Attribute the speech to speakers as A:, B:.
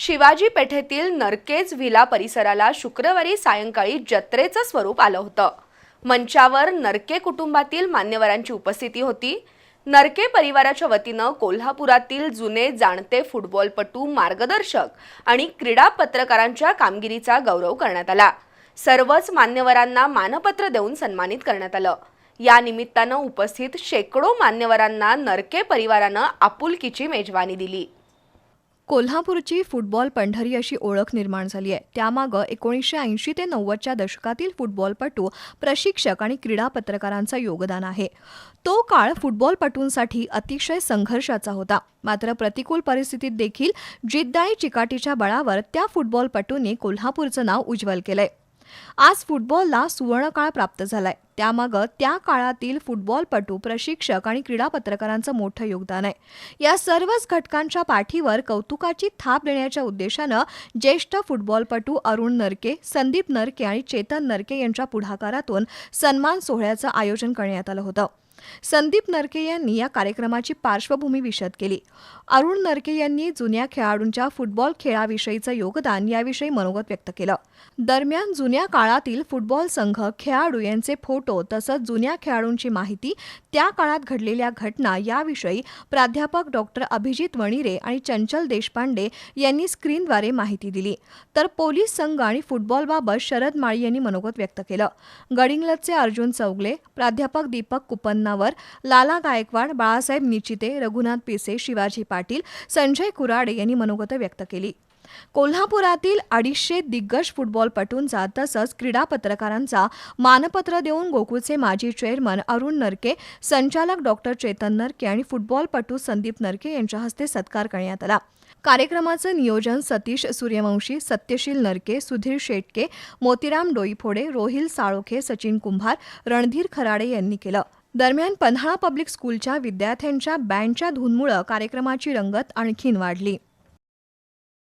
A: Shivaji पेठेतील नरकेज villa परिसराला शुक्रवारी सायंकाळी जत्रेचं स्वरूप आलं होतं. मंचावर नरके कुटुंबातील मान्यवरांची उपस्थिती होती. नरके परिवाराच्या वतीनं कोल्हापुरातील जुने जाणते फुटबॉलपटू मार्गदर्शक आणि क्रीडा पत्रकारांच्या कामगिरीचा गौरव करण्यात आला. सर्वच मान्यवरांना मानपत्र देऊन सन्मानित करण्यात आलं. या निमित्तानं उपस्थित शेकडो मान्यवरांना नरके परिवारानं आपुलकीची मेजवानी दिली.
B: कोल्हापूरची फुटबॉल पंढरी अशी ओळख निर्माण झाली आहे. त्यामागं एकोणीसशे ऐंशी ते नव्वदच्या दशकातील फुटबॉलपटू प्रशिक्षक आणि क्रीडा पत्रकारांचं योगदान आहे. तो काळ फुटबॉलपटूंसाठी अतिशय संघर्षाचा होता. मात्र प्रतिकूल परिस्थितीत देखील जिद्द आणि चिकाटीच्या बळावर त्या फुटबॉलपटूंनी कोल्हापूरचं नाव उज्ज्वल केलंय. आज फुटबॉलला सुवर्णकाळ प्राप्त झालाय. त्यामागं त्या काळातील फुटबॉलपटू प्रशिक्षक आणि क्रीडा पत्रकारांचं मोठं योगदान आहे. या सर्वच घटकांच्या पाठीवर कौतुकाची थाप देण्याच्या उद्देशानं ज्येष्ठ फुटबॉलपटू अरुण नरके संदीप नरके आणि चेतन नरके यांच्या पुढाकारातून सन्मान सोहळ्याचं आयोजन करण्यात आलं होतं. संदीप नरके यांनी या कार्यक्रमाची पार्श्वभूमी विशद केली. अरुण नरके यांनी जुन्या खेळाडूंच्या फुटबॉल खेळाविषयीचं योगदान याविषयी मनोगत व्यक्त केलं. दरम्यान जुन्या काळातील फुटबॉल संघ खेळाडू यांचे फोटो तसंच जुन्या खेळाडूंची माहिती त्या काळात घडलेल्या घटना याविषयी प्राध्यापक डॉक्टर अभिजित वणिरे आणि चंचल देशपांडे यांनी स्क्रीनद्वारे माहिती दिली. तर पोलीस संघ आणि फुटबॉलबाबत शरद माळी यांनी मनोगत व्यक्त केलं. गडिंगलचे अर्जुन चौगले प्राध्यापक दीपक कुपन्नावर लाला गायकवाड बाळासाहेब निचिते रघुनाथ पिसे शिवाजी पाटील संजय कुराडे यांनी मनोगत व्यक्त केली. कोल्हापुरातील अडीचशे दिग्गज फुटबॉलपटूंचा तसंच क्रीडा पत्रकारांचा मानपत्र देऊन गोकुळचे माजी चेअरमन अरुण नरके संचालक डॉक्टर चेतन नरके आणि फुटबॉलपटू संदीप नरके यांच्या हस्ते सत्कार करण्यात आला. कार्यक्रमाचं नियोजन सतीश सूर्यवंशी सत्यशील नरके सुधीर शेटके मोतीराम डोईफोडे रोहिल साळोखे सचिन कुंभार रणधीर खराडे यांनी केलं. दरम्यान पन्हाळा पब्लिक स्कूलच्या विद्यार्थ्यांच्या बँडच्या धूनमुळं कार्यक्रमाची रंगत आणखीन वाढली.